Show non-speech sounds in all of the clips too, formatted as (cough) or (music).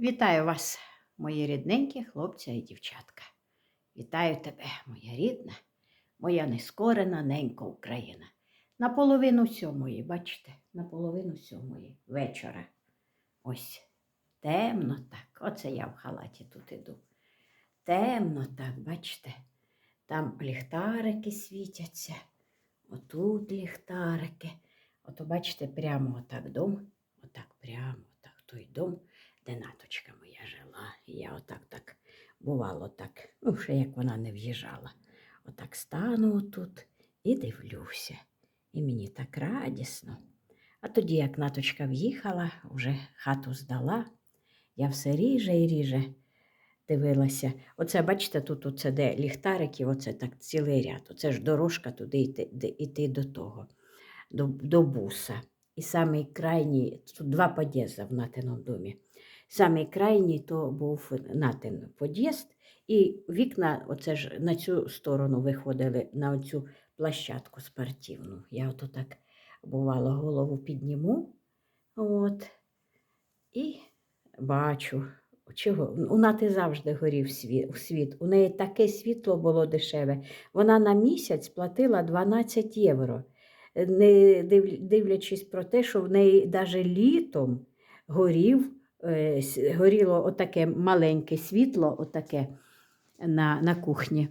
Вітаю вас, мої рідненькі хлопці і дівчатка. Вітаю тебе, моя рідна, моя нескорена ненька Україна. На половину сьомої, бачите, на половину сьомої вечора. Ось темно так. Оце я в халаті тут іду. Темно так, бачите, там ліхтарики світяться, отут ліхтарики. Ото, бачите, прямо отак дом, отак прямо, отак той дом де наточка моя жила. Я отак так бувало так, ну, ще як вона не в'їжджала. Отак стану отут і дивлюся. І мені так радісно. А тоді, як наточка в'їхала, вже хату здала, я все ріже і ріже дивилася. Оце, бачите, тут оце де ліхтарики, оце так цілий ряд. Оце ж дорожка туди йти, йти до того, до, до буса. І самий крайній, тут два під'їзди в Натиному домі. Самий крайній то був Натин під'їзд, і вікна оце ж на цю сторону виходили, на оцю площадку спортивну. Я ото так бувало голову підніму. От, і бачу, чого. У Нати завжди горів світ. У неї таке світло було дешеве. Вона на місяць платила 12 євро, не дивлячись про те, що в неї навіть літом горів, горіло отаке маленьке світло, отаке на, на кухні.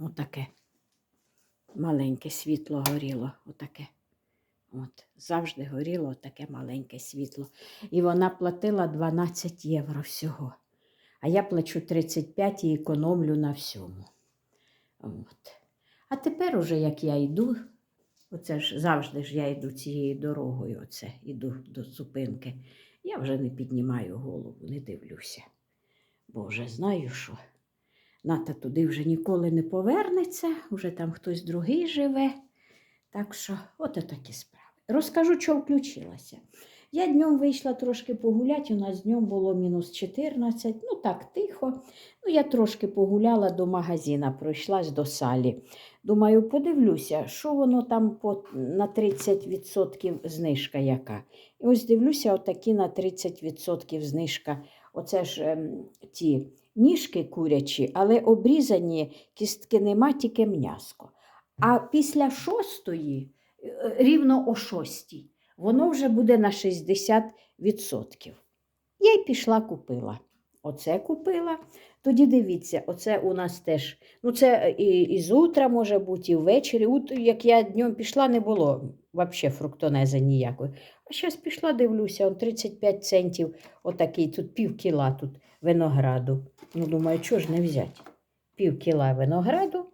Отаке маленьке світло горіло, отаке. От, завжди горіло таке маленьке світло. І вона платила 12 євро всього. А я плачу 35 і економлю на всьому. От. А тепер уже як я йду, оце ж завжди ж я йду цією дорогою, оце йду до зупинки. Я вже не піднімаю голову, не дивлюся. Бо вже знаю, що Ната туди вже ніколи не повернеться, вже там хтось другий живе. Так що, от такі справи. Розкажу, що включилася. Я днем вийшла трошки погуляти, у нас днем було мінус 14, ну так тихо. Ну, я трошки погуляла до магазина, пройшлась до салі. Думаю, подивлюся, що воно там по, на 30% знижка яка. І ось дивлюся, отакі на 30% знижка. Оце ж ем, ті ніжки курячі, але обрізані кістки нема, тільки м'яско. А після шостої, е, рівно о шостій, воно вже буде на 60%. Я й пішла купила. Оце купила. Тоді дивіться, оце у нас теж. Ну, це і, і з може бути, і ввечері. Ут, як я днем пішла, не було взагалі фруктонези ніякої. А зараз пішла, дивлюся, он 35 центів, отакий, тут пів кіла тут винограду. Ну, думаю, чого ж не взяти? Пів кіла винограду.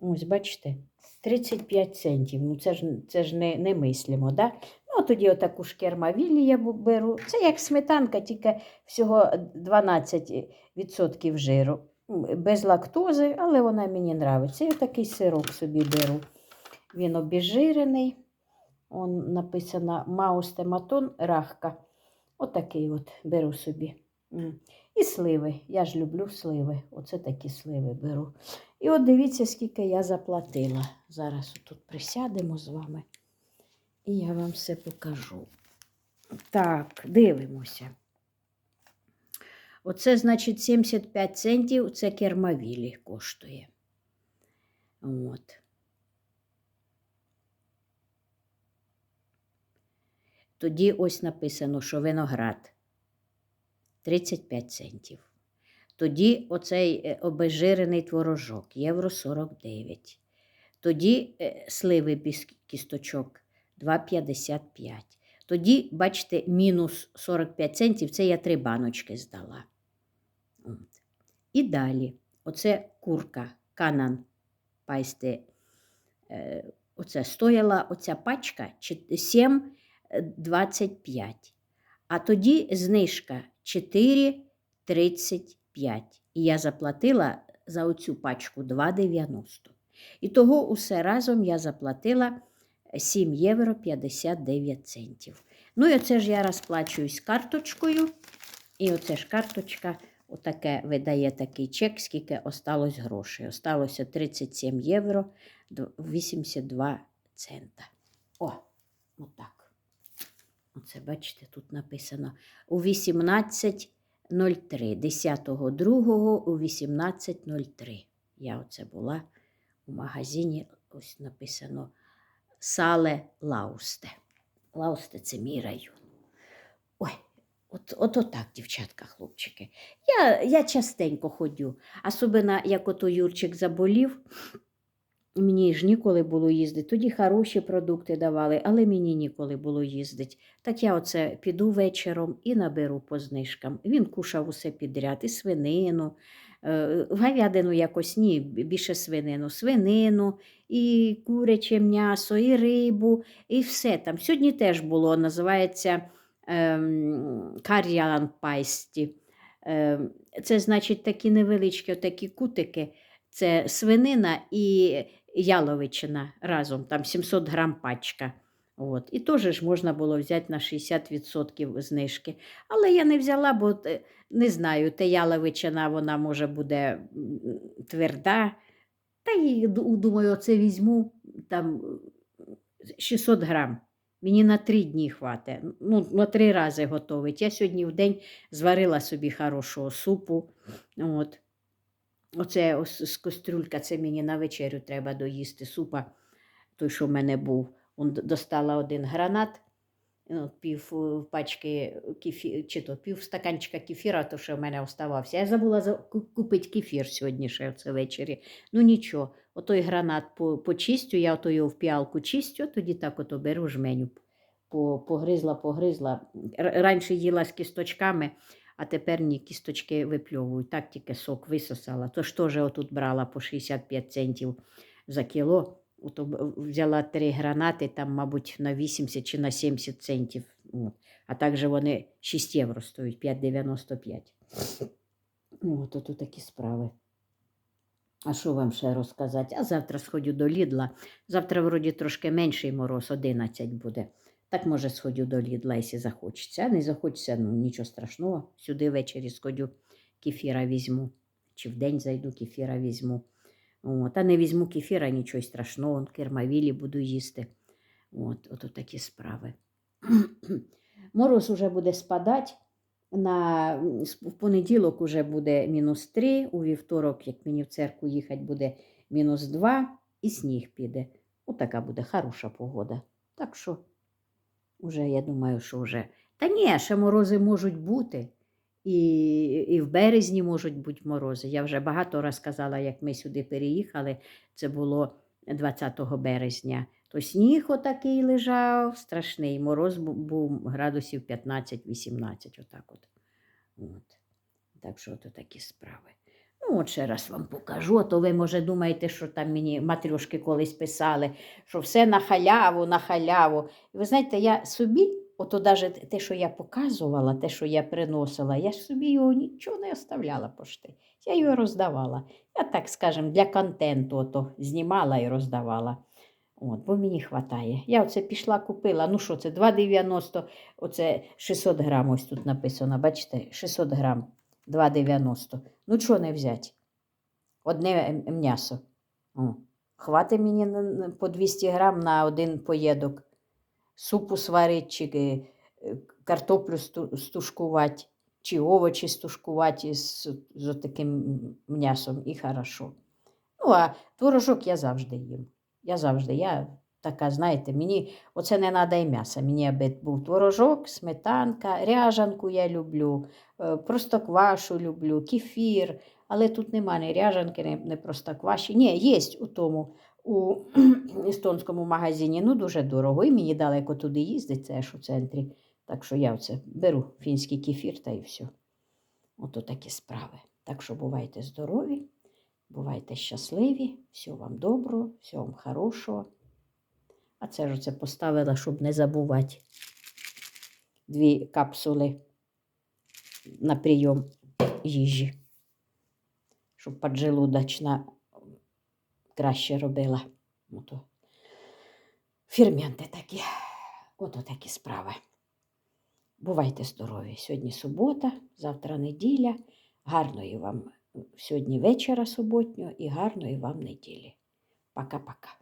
Ось, бачите, 35 центів. Ну, це ж, це ж не, не мислимо, да? Ну, тоді отаку шкермавілі я беру. Це як сметанка, тільки всього 12% жиру. Без лактози, але вона мені нравиться. Я такий сирок собі беру. Він обезжирений. Он написано маустематон рахка. Отакий от беру собі. І сливи. Я ж люблю сливи. Оце такі сливи беру. І от дивіться, скільки я заплатила. Зараз тут присядемо з вами. І я вам все покажу. Так, дивимося. Оце, значить, 75 центів це кермавілі коштує. От. Тоді ось написано, що виноград 35 центів. Тоді оцей е, обезжирений творожок євро 49. Тоді е, сливи без кісточок 2,55. Тоді, бачите, мінус 45 центів це я три баночки здала. І далі, оце курка, канан пайсте. Е, оце стояла оця пачка 7,25. А тоді знижка 4,35. І я заплатила за оцю пачку 2,90. І того усе разом я заплатила 7 євро 59 центів. Ну і оце ж я розплачуюсь карточкою. І оце ж карточка отаке видає такий чек, скільки осталось грошей. Осталося 37 євро 82 цента. О, отак. Оце, бачите, тут написано у 18.03, 10.02 у 18.03. Я оце була у магазині, ось написано Сале Лаусте. Лаусте це мій район. Ой, от, от отак, дівчатка, хлопчики. Я, я частенько ходю, особливо як ото Юрчик заболів. Мені ж ніколи було їздити. Тоді хороші продукти давали, але мені ніколи було їздити. Так я оце піду вечором і наберу по знижкам. Він кушав усе підряд, і свинину, е, говядину якось ні, більше свинину, свинину, і куряче м'ясо, і рибу, і все там. Сьогодні теж було, називається ем, кар'ян пайсті. Ем, це значить такі невеличкі такі кутики. Це свинина і яловичина разом, там 700 грам пачка. От. І теж ж можна було взяти на 60% знижки. Але я не взяла, бо е, не знаю, те яловичина вона може буде тверда. Та й думаю, оце візьму там е, 600 грам. Мені на три дні хватить. Ну, на три рази готовить. Я сьогодні в день зварила собі хорошого супу. От. Оце ось з кастрюлька, це мені на вечерю треба доїсти супа, той, що в мене був. Он достала один гранат, ну, пів е, пачки кефі... чи то пів стаканчика кефіра, то що в мене оставався. Я забула купити кефір сьогодні ще це ввечері. Ну нічого, отой гранат почистю, я ото його в піалку чистю, тоді так ото беру жменю. Погризла, погризла. Раніше їла з кісточками, а тепер ні, кісточки випльовую. Так тільки сок висосала. Тож теж отут брала по 65 центів за кіло. Ото взяла три гранати, там, мабуть, на 80 чи на 70 центів. От. А також вони 6 євро стоять, 5,95. От тут такі справи. А що вам ще розказати? А завтра сходю до Лідла. Завтра, вроді, трошки менший мороз, 11 буде. Так, може, сходю до Лідла, якщо захочеться. А не захочеться, ну нічого страшного. Сюди ввечері сходю, кефіра візьму. Чи вдень зайду, кефіра візьму. От. А не візьму кефіра, нічого страшного, кермавілі буду їсти. От, от такі справи. (clears throat) Мороз уже буде спадати. На, в понеділок уже буде мінус 3, у вівторок, як мені в церкву їхати, буде мінус 2 і сніг піде. Отака буде хороша погода. Так що, уже, я думаю, що вже. Та ні, ще морози можуть бути. І, і в березні можуть бути морози. Я вже багато раз казала, як ми сюди переїхали, це було 20 березня. То сніг отакий лежав, страшний. Мороз був градусів 15-18, отак от. от. Так що то такі справи. Ну, от ще раз вам покажу, а то ви, може, думаєте, що там мені матрьошки колись писали, що все на халяву, на халяву. І ви знаєте, я собі, ото навіть те, що я показувала, те, що я приносила, я ж собі його нічого не оставляла пошти. Я його роздавала. Я так скажем, для контенту ото знімала і роздавала. От, бо мені вистачає. Я оце пішла, купила. Ну що це, 2,90, оце 600 грам, ось тут написано, бачите, 600 грам, 2,90. Ну чого не взяти? Одне м'ясо. О, хватить мені по 200 грам на один поєдок. Супу сварити, чи е, картоплю стушкувати, чи овочі стушкувати з, з таким м'ясом і хорошо. Ну, а творожок я завжди їм. Я завжди, я така, знаєте, мені оце не треба і м'яса. Мені аби був творожок, сметанка, ряжанку я люблю, е, простоквашу люблю, кефір. Але тут нема ні ряжанки, ні, ні простокваші. Ні, є у тому, у естонському магазині, ну дуже дорого. І мені далеко туди їздить, це ж у центрі. Так що я оце беру фінський кефір та і все. Ото такі справи. Так що бувайте здорові. Бувайте щасливі, всього вам доброго, всього вам хорошого. А це ж оце поставила, щоб не забувати. Дві капсули на прийом їжі, щоб поджелудочна краще робила. Ото. Ферменти такі. Ото такі справи. Бувайте здорові. Сьогодні субота, завтра неділя. Гарної вам сьогодні вечора суботнього і гарної вам неділі. Пока-пока.